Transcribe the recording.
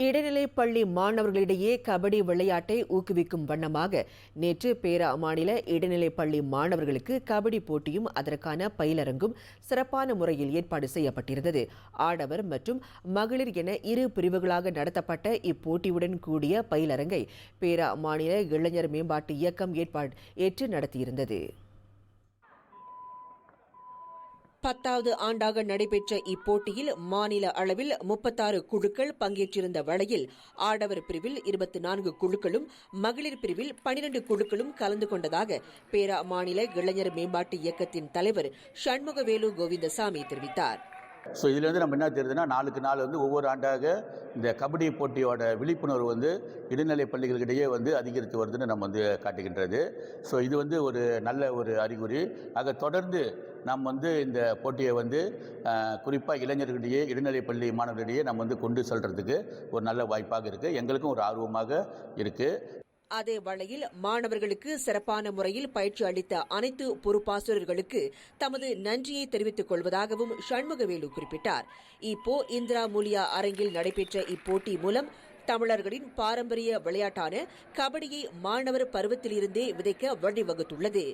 இடைநிலைப் பள்ளி மாணவர்களிடையே கபடி விளையாட்டை ஊக்குவிக்கும் வண்ணமாக நேற்று பேரா மாநில இடைநிலைப் பள்ளி மாணவர்களுக்கு கபடி போட்டியும் அதற்கான பயிலரங்கும் சிறப்பான முறையில் ஏற்பாடு செய்யப்பட்டிருந்தது. ஆடவர் மற்றும் மகளிர் என இரு பிரிவுகளாக நடத்தப்பட்ட இப்போட்டியுடன் கூடிய பயிலரங்கை பேரா மாநில இளைஞர் மேம்பாட்டு இயக்கம் ஏற்பாடு ஏற்று நடத்தியிருந்தது. பத்தாவது ஆண்டாக நடைபெற்ற இப்போட்டியில் மாநில அளவில் முப்பத்தாறு குழுக்கள் பங்கேற்றிருந்த வேளையில் ஆடவர் பிரிவில் இருபத்தி நான்கு குழுக்களும் மகளிர் பிரிவில் பனிரண்டு குழுக்களும் கலந்து கொண்டதாக பேரா மாநில இளைஞர் மேம்பாட்டு இயக்கத்தின் தலைவர் சண்முகவேலு கோவிந்தசாமி தெரிவித்தார். ஸோ இதுலேருந்து நம்ம என்ன தெரியுதுன்னா நாளுக்கு நாள் வந்து ஒவ்வொரு ஆண்டாக இந்த கபடி போட்டியோட விழிப்புணர்வு வந்து இடைநிலை பள்ளிகளுக்கிடையே வந்து அதிகரித்து வருதுன்னு நம்ம வந்து காட்டுகின்றது. ஸோ இது வந்து ஒரு நல்ல ஒரு அறிகுறி. ஆக தொடர்ந்து நாம் வந்து இந்த போட்டியை வந்து குறிப்பாக இளைஞர்களிடையே இடைநிலை பள்ளி மாணவர்களிடையே நம்ம வந்து கொண்டு செல்கிறதுக்கு ஒரு நல்ல வாய்ப்பாக இருக்குது எங்களுக்கும் ஒரு ஆர்வமாக இருக்குது அதே வேளையில் மாணவர்களுக்கு சிறப்பான முறையில் பயிற்சி அளித்த அனைத்து பொறுப்பாசிரியர்களுக்கு தமது நன்றியை தெரிவித்துக் கொள்வதாகவும் சண்முகவேலு குறிப்பிட்டார். இப்போ இந்திரா மூலியா அரங்கில் நடைபெற்ற இப்போட்டி மூலம் தமிழர்களின் பாரம்பரிய விளையாட்டான கபடியை மாணவர் பருவத்திலிருந்தே விதைக்க வழிவகுத்துள்ளது.